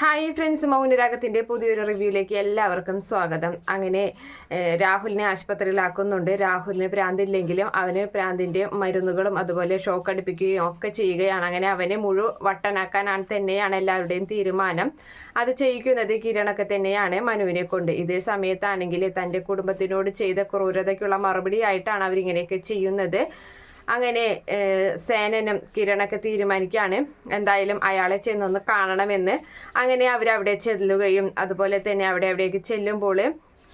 Hi friends മൗനരാഗത്തിന്റെ പുതിയൊരു റിവ്യൂയിലേക്ക് എല്ലാവർക്കും സ്വാഗതം. അങ്ങനെ രാഹുലിനെ ആശുപത്രിയിലാക്കുന്നുണ്ട്. രാഹുലിന് പ്രാന്തില്ലെങ്കിലും അവന് പ്രാന്തിന്റെ മരുന്നുകളും അതുപോലെ ഷോക്ക് അടിപ്പിക്കുകയും ഒക്കെ ചെയ്യുകയാണ്. അങ്ങനെ അവനെ മുഴു വട്ടനാക്കാനാണ് തന്നെയാണ് എല്ലാവരുടെയും തീരുമാനം. അത് ചെയ്യിക്കുന്നത് കിരണൊക്കെ തന്നെയാണ് മനുവിനെ കൊണ്ട്. ഇതേ സമയത്താണെങ്കിൽ തന്റെ കുടുംബത്തിനോട് ചെയ്ത ക്രൂരതയ്ക്കുള്ള മറുപടിയായിട്ടാണ് അവരിങ്ങനെയൊക്കെ ചെയ്യുന്നത്. അങ്ങനെ സേനനും കിരണൊക്കെ തീരുമാനിക്കുകയാണ്. എന്തായാലും അയാളെ ചെന്നൊന്ന് കാണണമെന്ന്. അങ്ങനെ അവരവിടെ ചെല്ലുകയും അതുപോലെ തന്നെ അവിടെ അവിടേക്ക് ചെല്ലുമ്പോൾ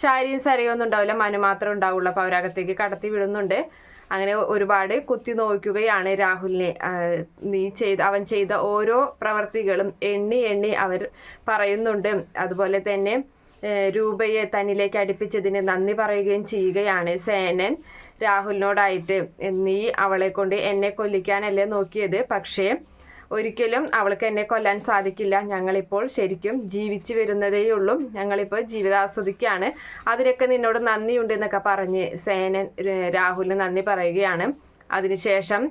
ശാരിയും സരയൊന്നും ഉണ്ടാവില്ല. മനു മാത്രമേ ഉണ്ടാവുള്ളൂ. അപ്പോൾ അവരകത്തേക്ക് കടത്തി വിടുന്നുണ്ട്. അങ്ങനെ ഒരുപാട് കുത്തി നോക്കുകയാണ് രാഹുലിനെ. നീ ചെയ്ത അവൻ ചെയ്ത ഓരോ പ്രവർത്തികളും എണ്ണി എണ്ണി അവർ പറയുന്നുണ്ട്. അതുപോലെ തന്നെ രൂപയെ തന്നിലേക്ക് അടുപ്പിച്ചതിന് നന്ദി പറയുകയും ചെയ്യുകയാണ് സേനൻ രാഹുലിനോടായിട്ട്. നീ അവളെ കൊണ്ട് എന്നെ കൊല്ലിക്കാനല്ലേ നോക്കിയത്? പക്ഷേ ഒരിക്കലും അവൾക്ക് എന്നെ കൊല്ലാൻ സാധിക്കില്ല. ഞങ്ങളിപ്പോൾ ശരിക്കും ജീവിച്ചു വരുന്നതേയുള്ളൂ. ഞങ്ങളിപ്പോൾ ജീവിതം ആസ്വദിക്കുകയാണ് അതിനൊക്കെ നിന്നോട് നന്ദിയുണ്ട് എന്നൊക്കെ പറഞ്ഞ് സേനൻ രാഹുലിന് നന്ദി പറയുകയാണ്. അതിനുശേഷം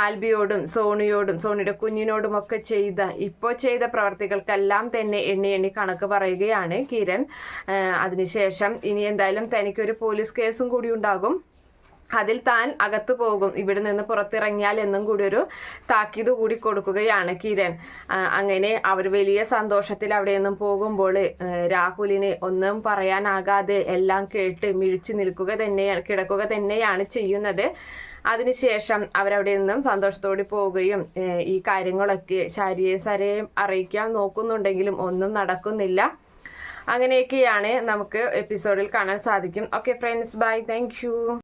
ആൽബിയോടും സോണിയോടും സോണിയുടെ കുഞ്ഞിനോടും ഒക്കെ ചെയ്ത ഇപ്പോൾ ചെയ്ത പ്രവർത്തികൾക്കെല്ലാം തന്നെ എണ്ണി എണ്ണി കണക്ക് പറയുകയാണ് കിരൺ. അതിനുശേഷം ഇനി എന്തായാലും തനിക്കൊരു പോലീസ് കേസും കൂടി ഉണ്ടാകും. അതിൽ താൻ അകത്തു പോകും. ഇവിടെ നിന്ന് പുറത്തിറങ്ങിയാൽ എന്നും കൂടി ഒരു താക്കീത് കൂടി കൊടുക്കുകയാണ് കിരൺ. അങ്ങനെ അവർ വലിയ സന്തോഷത്തിൽ അവിടെ നിന്നും പോകുമ്പോൾ രാഹുലിന് ഒന്നും പറയാനാകാതെ എല്ലാം കേട്ട് മിഴിച്ചു നിൽക്കുക തന്നെയാണ് കിടക്കുക തന്നെയാണ് ചെയ്യുന്നത്. അതിനുശേഷം അവരവിടെ നിന്നും സന്തോഷത്തോടെ പോവുകയും ഈ കാര്യങ്ങളൊക്കെ ശാരീരിക സരയും അറിയിക്കാൻ നോക്കുന്നുണ്ടെങ്കിലും ഒന്നും നടക്കുന്നില്ല. അങ്ങനെയൊക്കെയാണ് നമുക്ക് എപ്പിസോഡിൽ കാണാൻ സാധിക്കും. Okay friends bye thank